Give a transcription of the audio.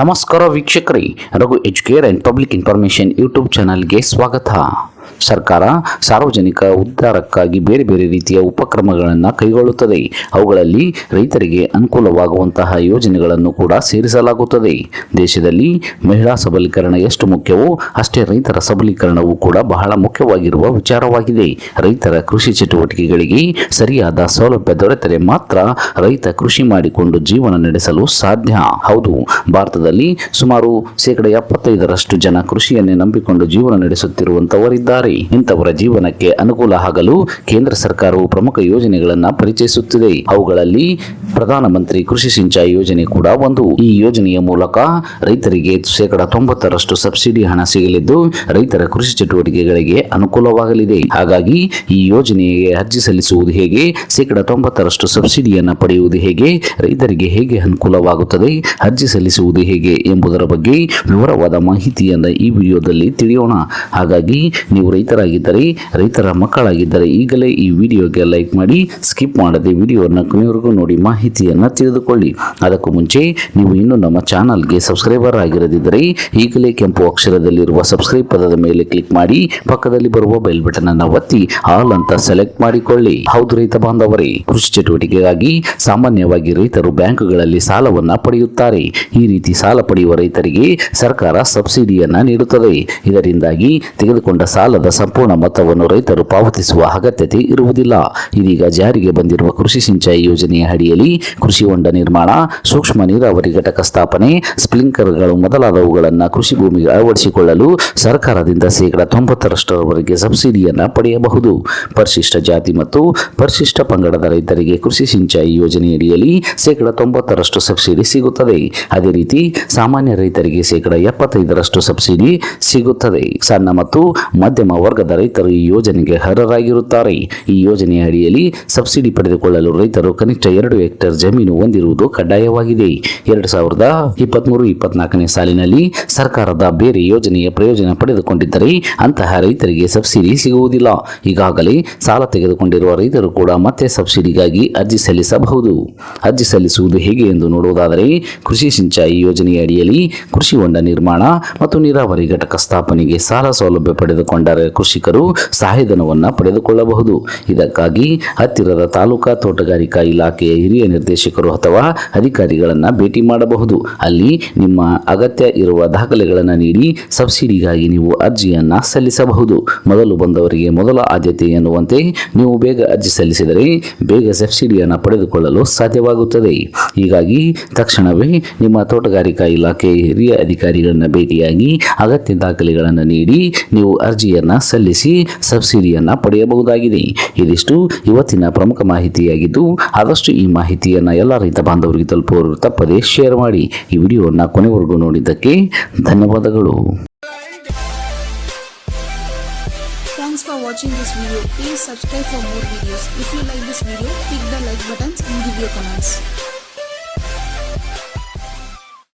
ನಮಸ್ಕಾರ ವೀಕ್ಷಕರೇ Raghu Educare and public information YouTube ಚಾನಲ್ಗೆ ಸ್ವಾಗತ. ಸರ್ಕಾರ ಸಾರ್ವಜನಿಕ ಉದ್ಧಾರಕ್ಕಾಗಿ ಬೇರೆ ಬೇರೆ ರೀತಿಯ ಉಪಕ್ರಮಗಳನ್ನು ಕೈಗೊಳ್ಳುತ್ತದೆ. ಅವುಗಳಲ್ಲಿ ರೈತರಿಗೆ ಅನುಕೂಲವಾಗುವಂತಹ ಯೋಜನೆಗಳನ್ನು ಕೂಡ ಸೇರಿಸಲಾಗುತ್ತದೆ. ದೇಶದಲ್ಲಿ ಮಹಿಳಾ ಸಬಲೀಕರಣ ಎಷ್ಟು ಮುಖ್ಯವೋ ಅಷ್ಟೇ ರೈತರ ಸಬಲೀಕರಣವೂ ಕೂಡ ಬಹಳ ಮುಖ್ಯವಾಗಿರುವ ವಿಚಾರವಾಗಿದೆ. ರೈತರ ಕೃಷಿ ಚಟುವಟಿಕೆಗಳಿಗೆ ಸರಿಯಾದ ಸೌಲಭ್ಯ ದೊರೆತರೆ ಮಾತ್ರ ರೈತ ಕೃಷಿ ಮಾಡಿಕೊಂಡು ಜೀವನ ನಡೆಸಲು ಸಾಧ್ಯ. ಹೌದು, ಭಾರತದಲ್ಲಿ ಸುಮಾರು ಶೇಕಡ ಎಪ್ಪತ್ತೈದರಷ್ಟು ಜನ ಕೃಷಿಯನ್ನೇ ನಂಬಿಕೊಂಡು ಜೀವನ ನಡೆಸುತ್ತಿರುವಂತವರಿದ್ದಾರೆ. ಇಂಥವರ ಜೀವನಕ್ಕೆ ಅನುಕೂಲ ಆಗಲು ಕೇಂದ್ರ ಸರ್ಕಾರವು ಪ್ರಮುಖ ಯೋಜನೆಗಳನ್ನು ಪರಿಚಯಿಸುತ್ತಿದೆ. ಅವುಗಳಲ್ಲಿ ಪ್ರಧಾನಮಂತ್ರಿ ಕೃಷಿ ಸಿಂಚಾಯಿ ಯೋಜನೆ ಕೂಡ ಒಂದು. ಈ ಯೋಜನೆಯ ಮೂಲಕ ರೈತರಿಗೆ ಶೇಕಡ ತೊಂಬತ್ತರಷ್ಟು ಸಬ್ಸಿಡಿ ಹಣ ಸಿಗಲಿದ್ದು, ರೈತರ ಕೃಷಿ ಚಟುವಟಿಕೆಗಳಿಗೆ ಅನುಕೂಲವಾಗಲಿದೆ. ಹಾಗಾಗಿ ಈ ಯೋಜನೆಗೆ ಅರ್ಜಿ ಸಲ್ಲಿಸುವುದು ಹೇಗೆ, ಶೇಕಡಾ ತೊಂಬತ್ತರಷ್ಟು ಸಬ್ಸಿಡಿಯನ್ನು ಪಡೆಯುವುದು ಹೇಗೆ, ರೈತರಿಗೆ ಹೇಗೆ ಅನುಕೂಲವಾಗುತ್ತದೆ, ಅರ್ಜಿ ಸಲ್ಲಿಸುವುದು ಹೇಗೆ ಎಂಬುದರ ಬಗ್ಗೆ ವಿವರವಾದ ಮಾಹಿತಿಯನ್ನು ಈ ವಿಡಿಯೋದಲ್ಲಿ ತಿಳಿಯೋಣ. ಹಾಗಾಗಿ ರೈತರಾಗಿದ್ದರೆ, ರೈತರ ಮಕ್ಕಳಾಗಿದ್ದರೆ, ಈಗಲೇ ಈ ವಿಡಿಯೋಗೆ ಲೈಕ್ ಮಾಡಿ, ಸ್ಕಿಪ್ ಮಾಡದೆ ವಿಡಿಯೋನ ಕೊನೆವರೆಗೂ ನೋಡಿ ಮಾಹಿತಿಯನ್ನು ತಿಳಿದುಕೊಳ್ಳಿ. ಅದಕ್ಕೂ ಮುಂಚೆ, ನೀವು ಇನ್ನೂ ನಮ್ಮ ಚಾನಲ್ಗೆ ಸಬ್ಸ್ಕ್ರೈಬರ್ ಆಗಿರದಿದ್ದರೆ, ಈಗಲೇ ಕೆಂಪು ಅಕ್ಷರದಲ್ಲಿರುವ ಸಬ್ಸ್ಕ್ರೈಬ್ ಪದದ ಮೇಲೆ ಕ್ಲಿಕ್ ಮಾಡಿ, ಪಕ್ಕದಲ್ಲಿ ಬರುವ ಬೆಲ್ ಬಟನ್ ಅನ್ನು ಒತ್ತಿ, ಆಲ್ ಅಂತ ಸೆಲೆಕ್ಟ್ ಮಾಡಿಕೊಳ್ಳಿ. ಹೌದು ರೈತ ಬಾಂಧವರೇ, ಕೃಷಿ ಚಟುವಟಿಕೆಗಾಗಿ ಸಾಮಾನ್ಯವಾಗಿ ರೈತರು ಬ್ಯಾಂಕುಗಳಲ್ಲಿ ಸಾಲವನ್ನ ಪಡೆಯುತ್ತಾರೆ. ಈ ರೀತಿ ಸಾಲ ಪಡೆಯುವ ರೈತರಿಗೆ ಸರ್ಕಾರ ಸಬ್ಸಿಡಿಯನ್ನ ನೀಡುತ್ತದೆ. ಇದರಿಂದಾಗಿ ತೆಗೆದುಕೊಂಡ ಸಾಲದ ಸಂಪೂರ್ಣ ಮೊತ್ತವನ್ನು ರೈತರು ಪಾವತಿಸುವ ಅಗತ್ಯತೆ ಇರುವುದಿಲ್ಲ. ಇದೀಗ ಜಾರಿಗೆ ಬಂದಿರುವ ಕೃಷಿ ಸಿಂಚಾಯಿ ಯೋಜನೆಯ ಅಡಿಯಲ್ಲಿ ಕೃಷಿ ಹೊಂಡ ನಿರ್ಮಾಣ, ಸೂಕ್ಷ್ಮ ನೀರಾವರಿ ಘಟಕ ಸ್ಥಾಪನೆ ಸ್ಪ್ಲಿಂಕರ್ಗಳು ಮೊದಲಾದವುಗಳನ್ನು ಕೃಷಿ ಭೂಮಿಗೆ ಅಳವಡಿಸಿಕೊಳ್ಳಲು ಸರ್ಕಾರದಿಂದ ಶೇಕಡ ತೊಂಬತ್ತರಷ್ಟರವರೆಗೆ ಸಬ್ಸಿಡಿಯನ್ನ ಪಡೆಯಬಹುದು. ಪರಿಶಿಷ್ಟ ಜಾತಿ ಮತ್ತು ಪರಿಶಿಷ್ಟ ಪಂಗಡದ ರೈತರಿಗೆ ಕೃಷಿ ಸಿಂಚಾಯಿ ಯೋಜನೆಯಡಿಯಲ್ಲಿ ಶೇಕಡ ತೊಂಬತ್ತರಷ್ಟು ಸಬ್ಸಿಡಿ ಸಿಗುತ್ತದೆ. ಅದೇ ರೀತಿ ಸಾಮಾನ್ಯ ರೈತರಿಗೆ ಶೇಕಡ ಎಪ್ಪತ್ತೈದರಷ್ಟು ಸಬ್ಸಿಡಿ ಸಿಗುತ್ತದೆ. ಸಣ್ಣ ಮತ್ತು ಮಧ್ಯಮ ವರ್ಗದ ರೈತರು ಈ ಯೋಜನೆಗೆ ಅರ್ಹರಾಗಿರುತ್ತಾರೆ. ಈ ಯೋಜನೆಯ ಅಡಿಯಲ್ಲಿ ಸಬ್ಸಿಡಿ ಪಡೆದುಕೊಳ್ಳಲು ರೈತರು ಕನಿಷ್ಠ ಎರಡು ಹೆಕ್ಟೇರ್ ಜಮೀನು ಹೊಂದಿರುವುದು ಕಡ್ಡಾಯವಾಗಿದೆ. ಎರಡು ಸಾವಿರದ ಇಪ್ಪತ್ಮೂರು ಇಪ್ಪತ್ನಾಲ್ಕನೇ ಸಾಲಿನಲ್ಲಿ ಸರ್ಕಾರದ ಬೇರೆ ಯೋಜನೆಯ ಪ್ರಯೋಜನ ಪಡೆದುಕೊಂಡಿದ್ದರೆ ಅಂತಹ ರೈತರಿಗೆ ಸಬ್ಸಿಡಿ ಸಿಗುವುದಿಲ್ಲ. ಈಗಾಗಲೇ ಸಾಲ ತೆಗೆದುಕೊಂಡಿರುವ ರೈತರು ಕೂಡ ಮತ್ತೆ ಸಬ್ಸಿಡಿಗಾಗಿ ಅರ್ಜಿ ಸಲ್ಲಿಸಬಹುದು. ಅರ್ಜಿ ಸಲ್ಲಿಸುವುದು ಹೇಗೆ ಎಂದು ನೋಡುವುದಾದರೆ, ಕೃಷಿ ಸಿಂಚಾಯಿ ಯೋಜನೆಯ ಅಡಿಯಲ್ಲಿ ಕೃಷಿ ಹೊಂಡ ನಿರ್ಮಾಣ ಮತ್ತು ನೀರಾವರಿ ಘಟಕ ಸ್ಥಾಪನೆಗೆ ಸಾಲ ಸೌಲಭ್ಯ ಪಡೆದುಕೊಂಡ ಕೃಷಿಕರು ಸಹಾಯಧನವನ್ನು ಪಡೆದುಕೊಳ್ಳಬಹುದು. ಇದಕ್ಕಾಗಿ ಹತ್ತಿರದ ತಾಲೂಕಾ ತೋಟಗಾರಿಕಾ ಇಲಾಖೆಯ ಹಿರಿಯ ನಿರ್ದೇಶಕರು ಅಥವಾ ಅಧಿಕಾರಿಗಳನ್ನು ಭೇಟಿ ಮಾಡಬಹುದು. ಅಲ್ಲಿ ನಿಮ್ಮ ಅಗತ್ಯ ಇರುವ ದಾಖಲೆಗಳನ್ನು ನೀಡಿ ಸಬ್ಸಿಡಿಗಾಗಿ ನೀವು ಅರ್ಜಿಯನ್ನು ಸಲ್ಲಿಸಬಹುದು. ಮೊದಲು ಬಂದವರಿಗೆ ಮೊದಲ ಆದ್ಯತೆ ಎನ್ನುವಂತೆ ನೀವು ಬೇಗ ಅರ್ಜಿ ಸಲ್ಲಿಸಿದರೆ ಬೇಗ ಸಬ್ಸಿಡಿಯನ್ನು ಪಡೆದುಕೊಳ್ಳಲು ಸಾಧ್ಯವಾಗುತ್ತದೆ. ಹೀಗಾಗಿ ತಕ್ಷಣವೇ ನಿಮ್ಮ ತೋಟಗಾರಿಕಾ ಇಲಾಖೆ ಹಿರಿಯ ಅಧಿಕಾರಿಗಳನ್ನು ಭೇಟಿಯಾಗಿ ಅಗತ್ಯ ದಾಖಲೆಗಳನ್ನು ನೀಡಿ ನೀವು ಅರ್ಜಿಯನ್ನು ಸಲ್ಲಿಸಿ ಸಬ್ಸಿಡಿಯನ್ನು ಪಡೆಯಬಹುದಾಗಿದೆ ಇದಿಷ್ಟು ಇವತ್ತಿನ ಪ್ರಮುಖ ಮಾಹಿತಿಯಾಗಿದ್ದು ಆದಷ್ಟು ಈ ಮಾಹಿತಿಯನ್ನು ಎಲ್ಲ ರೈತ ಬಾಂಧವರಿಗೆ ತಲುಪುವವರು ತಪ್ಪದೇ ಶೇರ್ ಮಾಡಿ ಈ ವಿಡಿಯೋವನ್ನು ಕೊನೆವರೆಗೂ ನೋಡಿದ್ದಕ್ಕೆ ಧನ್ಯವಾದಗಳು Thanks for watching this video. Please subscribe for more videos. If you like this video, click the like buttons and give your comments.